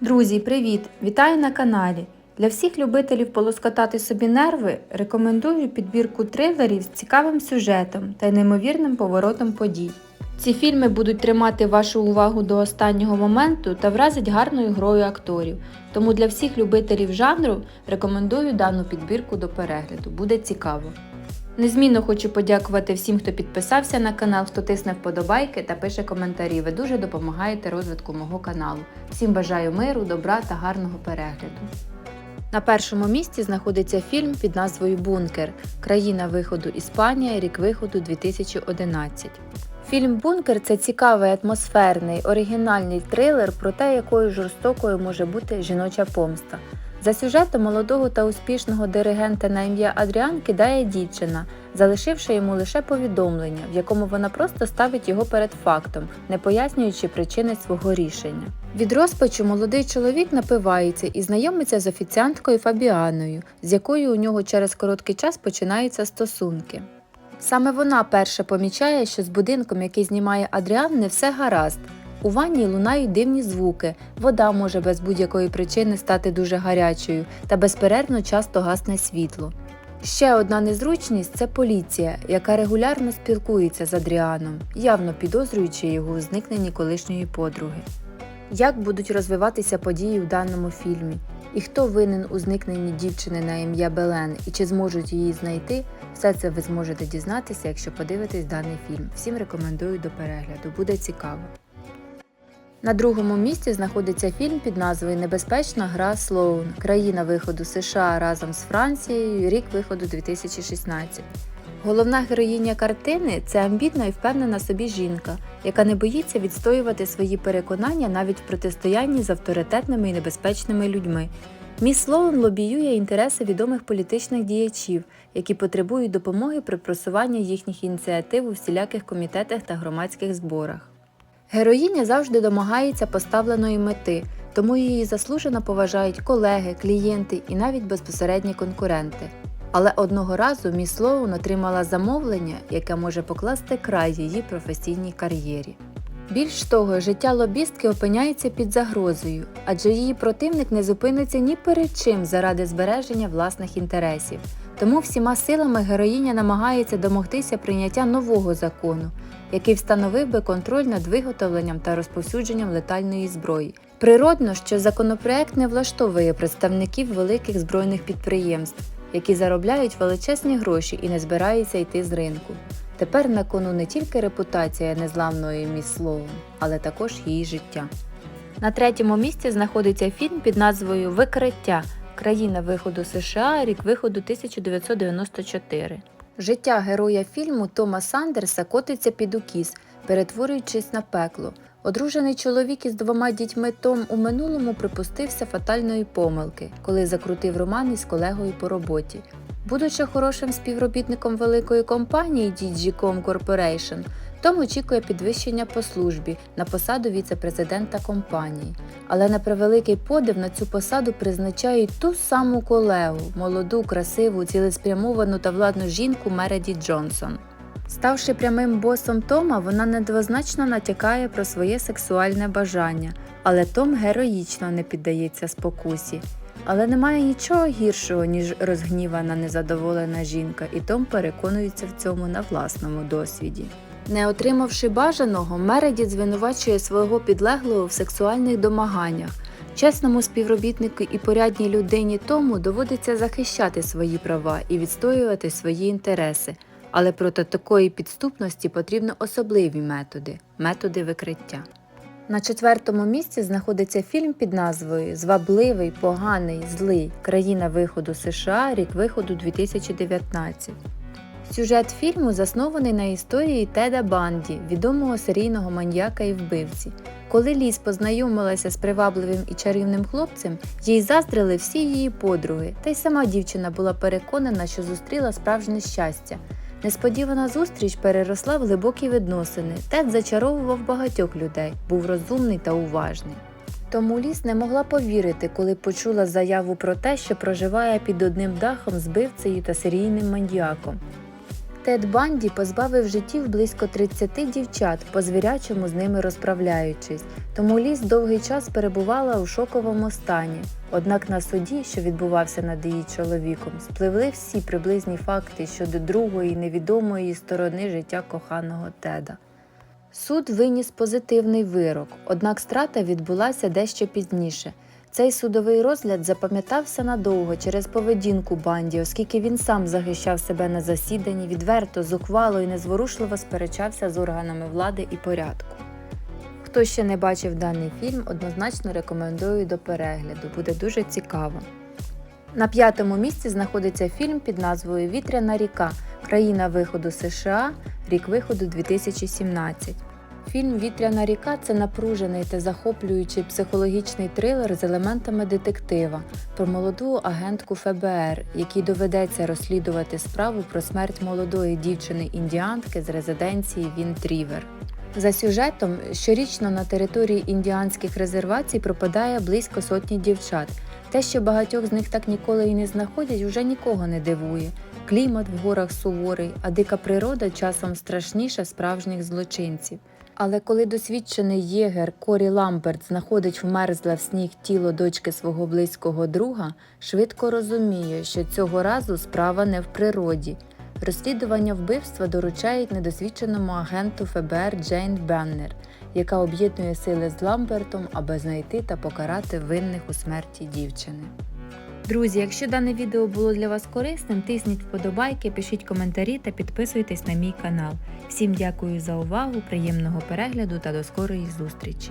Друзі, привіт! Вітаю на каналі! Для всіх любителів полоскотати собі нерви рекомендую підбірку трилерів з цікавим сюжетом та неймовірним поворотом подій. Ці фільми будуть тримати вашу увагу до останнього моменту та вразять гарною грою акторів. Тому для всіх любителів жанру рекомендую дану підбірку до перегляду. Буде цікаво. Незмінно хочу подякувати всім, хто підписався на канал, хто тисне вподобайки та пише коментарі. Ви дуже допомагаєте розвитку мого каналу. Всім бажаю миру, добра та гарного перегляду. На першому місці знаходиться фільм під назвою Бункер. Країна виходу Іспанія, рік виходу 2011. Фільм Бункер це цікавий атмосферний, оригінальний трилер про те, якою жорстокою може бути жіноча помста. За сюжетом молодого та успішного диригента на ім'я Адріан кидає дівчина, залишивши йому лише повідомлення, в якому вона просто ставить його перед фактом, не пояснюючи причини свого рішення. Від розпачу молодий чоловік напивається і знайомиться з офіціанткою Фабіаною, з якою у нього через короткий час починаються стосунки. Саме вона перша помічає, що з будинком, який знімає Адріан, не все гаразд. У ванні лунають дивні звуки, вода може без будь-якої причини стати дуже гарячою та безперервно часто гасне світло. Ще одна незручність це поліція, яка регулярно спілкується з Адріаном, явно підозрюючи його у зникненні колишньої подруги. Як будуть розвиватися події в даному фільмі? І хто винен у зникненні дівчини на ім'я Белен і чи зможуть її знайти? Все це ви зможете дізнатися, якщо подивитесь даний фільм. Всім рекомендую до перегляду, буде цікаво. На другому місці знаходиться фільм під назвою Небезпечна гра Слоун. Країна виходу США разом з Францією, рік виходу 2016. Головна героїня картини це амбітна і впевнена собі жінка, яка не боїться відстоювати свої переконання навіть в протистоянні з авторитетними і небезпечними людьми. Міс Слоун лобіює інтереси відомих політичних діячів, які потребують допомоги при просуванні їхніх ініціатив у всіляких комітетах та громадських зборах. Героїня завжди домагається поставленої мети, тому її заслужено поважають колеги, клієнти і навіть безпосередні конкуренти. Але одного разу міс Слоун отримала замовлення, яке може покласти край її професійній кар'єрі. Більш того, життя лобістки опиняється під загрозою, адже її противник не зупиниться ні перед чим заради збереження власних інтересів. Тому всіма силами героїня намагається домогтися прийняття нового закону, який встановив би контроль над виготовленням та розповсюдженням летальної зброї. Природно, що законопроект не влаштовує представників великих збройних підприємств, які заробляють величезні гроші і не збираються йти з ринку. Тепер на кону не тільки репутація незламної міс але також її життя. На третьому місці знаходиться фільм під назвою Викриття країна виходу США, рік виходу 1994. Життя героя фільму Тома Сандерса котиться під укіс, перетворюючись на пекло. Одружений чоловік із двома дітьми Том у минулому припустився фатальної помилки, коли закрутив роман із колегою по роботі. Будучи хорошим співробітником великої компанії DG.com Corporation, Том очікує підвищення по службі на посаду віце-президента компанії. Але на превеликий подив на цю посаду призначають ту саму колегу, молоду, красиву, цілеспрямовану та владну жінку Мереді Джонсон. Ставши прямим босом Тома, вона недвозначно натякає про своє сексуальне бажання, але Том героїчно не піддається спокусі. Але немає нічого гіршого, ніж розгнівана незадоволена жінка, і Том переконується в цьому на власному досвіді. Не отримавши бажаного, Мередіт звинувачує свого підлеглого в сексуальних домаганнях. Чесному співробітнику і порядній людині Тому доводиться захищати свої права і відстоювати свої інтереси. Але проти такої підступності потрібні особливі методи методи викриття. На четвертому місці знаходиться фільм під назвою Звабливий, поганий, злий країна виходу США, рік виходу 2019. Сюжет фільму заснований на історії Теда Банді, відомого серійного маньяка і вбивці. Коли Ліс познайомилася з привабливим і чарівним хлопцем, їй заздрили всі її подруги, та й сама дівчина була переконана, що зустріла справжнє щастя. Несподівана зустріч переросла в глибокі відносини. Тед зачаровував багатьох людей, був розумний та уважний. Тому ліс не могла повірити, коли почула заяву про те, що проживає під одним дахом з бивцею та серійним маньяком. Тед Банді позбавив життів близько 30 дівчат, по звірячому з ними розправляючись, тому ліс довгий час перебувала у шоковому стані. Однак на суді, що відбувався над її чоловіком, спливли всі приблизні факти щодо другої невідомої сторони життя коханого Теда. Суд виніс позитивний вирок, однак страта відбулася дещо пізніше. Цей судовий розгляд запам'ятався надовго через поведінку банді, оскільки він сам захищав себе на засіданні, відверто, зухвало і незворушливо сперечався з органами влади і порядку. Хто ще не бачив даний фільм, однозначно рекомендую до перегляду, буде дуже цікаво. На п'ятому місці знаходиться фільм під назвою Вітряна ріка. Країна виходу США, рік виходу 2017. Фільм Вітряна ріка це напружений та захоплюючий психологічний трилер з елементами детектива про молоду агентку ФБР, якій доведеться розслідувати справу про смерть молодої дівчини-індіанки з резиденції Вінтрівер. За сюжетом, щорічно на території індіанських резервацій пропадає близько сотні дівчат. Те, що багатьох з них так ніколи і не знаходять, вже нікого не дивує. Клімат в горах суворий, а дика природа часом страшніша справжніх злочинців. Але коли досвідчений єгер Корі Ламберт знаходить вмерзле в сніг тіло дочки свого близького друга, швидко розуміє, що цього разу справа не в природі. Розслідування вбивства доручають недосвідченому агенту ФБР Джейн Беннер, яка об'єднує сили з Ламбертом, аби знайти та покарати винних у смерті дівчини. Друзі, якщо дане відео було для вас корисним, тисніть вподобайки, пишіть коментарі та підписуйтесь на мій канал. Всім дякую за увагу, приємного перегляду та до скорої зустрічі!